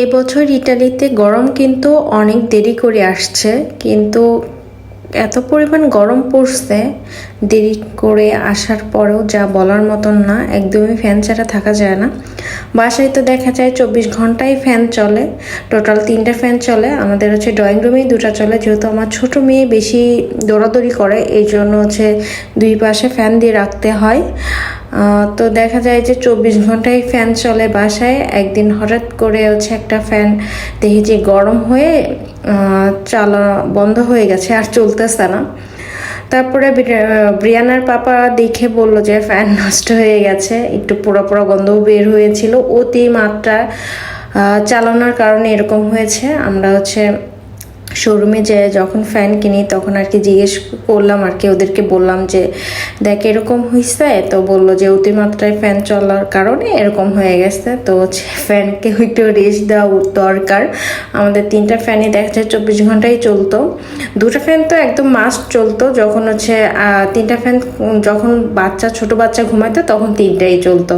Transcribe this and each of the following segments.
এই বছর ইটালিতে গরম কিন্তু অনেক দেরি করে আসছে, কিন্তু এত পরিমাণ গরম পড়ছে, দেরি করে আসার পরেও যা বলার মতন না, একদমই ফ্যান ছাড়া থাকা যায় না। বাসায় তো দেখা যায় চব্বিশ ঘন্টাই ফ্যান চলে, টোটাল তিনটা ফ্যান চলে, আমাদের হচ্ছে ড্রয়িং রুমেই দুটো চলে, যেহেতু আমার ছোট মেয়ে বেশি দৌড়াদৌড়ি করে, এই জন্য হচ্ছে দুই পাশে ফ্যান দিয়ে রাখতে হয়। তো দেখা যায় যে চব্বিশ ঘন্টায় ফ্যান চলে বাসায়। একদিন হঠাৎ করে হচ্ছে একটা ফ্যান দেখি যে গরম হয়ে চালা বন্ধ হয়ে গেছে আর চলতেছে না। তারপরে ব্রি- ব্রিয়ানার পাপা দেখে বলল যে ফ্যান নষ্ট হয়ে গেছে, একটু পোড়া পোড়া গন্ধও বের হয়েছিল। অতি মাত্রা চালানোর কারণে এরকম হয়েছে। আমরা হচ্ছে শোরুমে যে যখন ফ্যান কিনি, তখন আর কি জিজ্ঞেস করলাম আর কি, ওদেরকে বললাম যে, দেখ, এরকম হয়েছে তো বলল যে, অতিমাত্রায় ফ্যান চলার কারণে এরকম হয়ে গেছে। তো ফ্যানকে একটু রেস্ট দেওয়া দরকার। আমাদের তিনটা ফ্যানই দেখা যায় চব্বিশ ঘন্টাই চলতো। দুটো ফ্যান তো একদম মাস্ট চলতো। যখন হচ্ছে তিনটা ফ্যান যখন বাচ্চা, ছোট বাচ্চা ঘুমাতো তখন তিনটাই চলতো।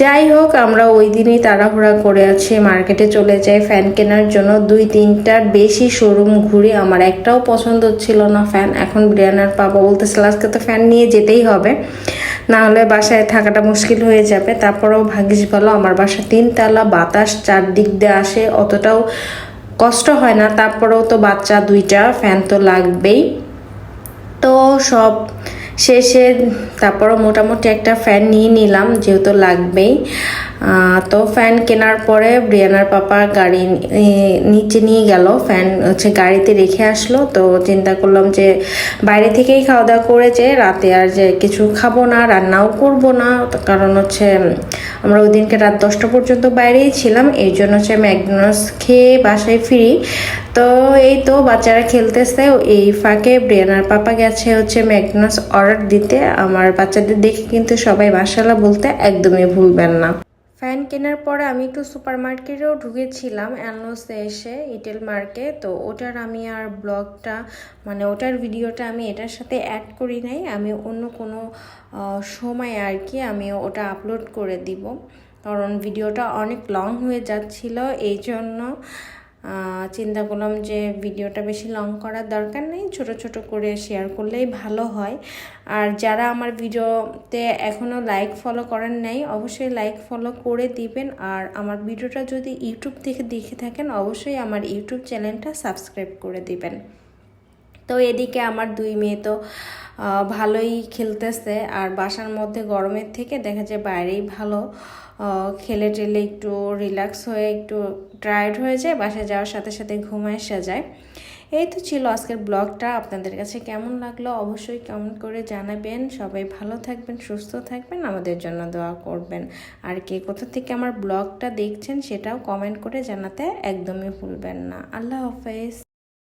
যাই হোক, আমরা ওই দিনই তাড়াহুড়া করে আছি মার্কেটে চলে যাই ফ্যান কেনার জন্য। দুই, তিনটার বেশি শোরুম ঘুরে আমার একটাও পছন্দ ছিল না ফ্যান এখন ব্রিয়ানার পাপা বলতেছিল আজকে তো ফ্যান নিয়ে যেতেই হবে। না হলে বাসায় থাকাটা মুশকিল হয়ে যাবে। তারপরেও ভাগ্যিস ভালো আমার বাসা তিনতলা বাতাস চারদিক দিয়ে আসে। অতটাও কষ্ট হয় না তারপরেও তো বাচ্চা দুইটা ফ্যান তো লাগবেই। তো সব শেষে তারপরও মোটামুটি একটা ফ্যান নিয়ে নিলাম, যেহেতু লাগবেই। তো ফ্যান কেনার পরে ব্রিয়ানার পাপা গাড়ি নিচে নিয়ে গেল ফ্যান হচ্ছে গাড়িতে রেখে আসলো। তো চিন্তা করলাম যে বাইরে থেকেই খাওয়া দাওয়া করে যে রাতে আর যে কিছু খাব না, রান্নাও করব না। কারণ হচ্ছে আমরা ওই দিনকে রাত দশটা পর্যন্ত বাইরেই ছিলাম, এই জন্য হচ্ছে ম্যাকডোনাল্ডস খেয়ে বাসায় ফিরি। তো এই তো বাচ্চারা খেলতেছে, এই ফাঁকে ব্রিয়ানার পাপা গেছে হচ্ছে ম্যাকডোনাল্ডস অর্ডার দিতে আমার বাচ্চাদের দেখে কিন্তু সবাই মাসালা বলতে একদমই ভুলবেন না। ফ্যান কেনার পরে আমি একটু সুপার মার্কেটেও ঢুকেছিলাম অ্যানলোসে এসে ইটেল মার্কে, তো ওটার আমি আর ব্লগটা মানে ওটার ভিডিওটা আমি এটার সাথে অ্যাড করি নাই, আমি অন্য কোনো সময় আর কি আমি ওটা আপলোড করে দিব। কারণ ভিডিওটা অনেক লং হয়ে যাচ্ছিল এই জন্য চিন্তা করলাম যে ভিডিওটা বেশি লং করার দরকার নেই, ছোট ছোট করে শেয়ার করলেই ভালো হয়। আর যারা আমার ভিডিওতে এখনও লাইক ফলো করেন নাই, অবশ্যই লাইক ফলো করে দিবেন। আর আমার ভিডিওটা যদি ইউটিউব থেকে দেখে থাকেন, অবশ্যই আমার ইউটিউব চ্যানেলটা সাবস্ক্রাইব করে দিবেন। তো এদিকে আমার দুই মেয়ে তো ভালোই খেলতেছে। আর বাসার মধ্যে গরমের থেকে দেখা যায় বাইরেই ভালো। খেলে টেলে একটু রিল্যাক্স হয়ে একটু টায়ার্ড হয়ে যায়, বাসায় যাওয়ার সাথে সাথে ঘুমায় এসে যায়। এই তো ছিল আজকের ব্লগটা। আপনাদের কাছে কেমন লাগল অবশ্যই কমেন্ট করে জানাবেন। সবাই ভালো থাকবেন, সুস্থ থাকবেন, আমাদের জন্য দোয়া করবেন। আর কে কোথা থেকে আমার ব্লগটা দেখছেন সেটাও কমেন্ট করে জানাতে একদমই ভুলবেন না। আল্লাহ হাফেজ।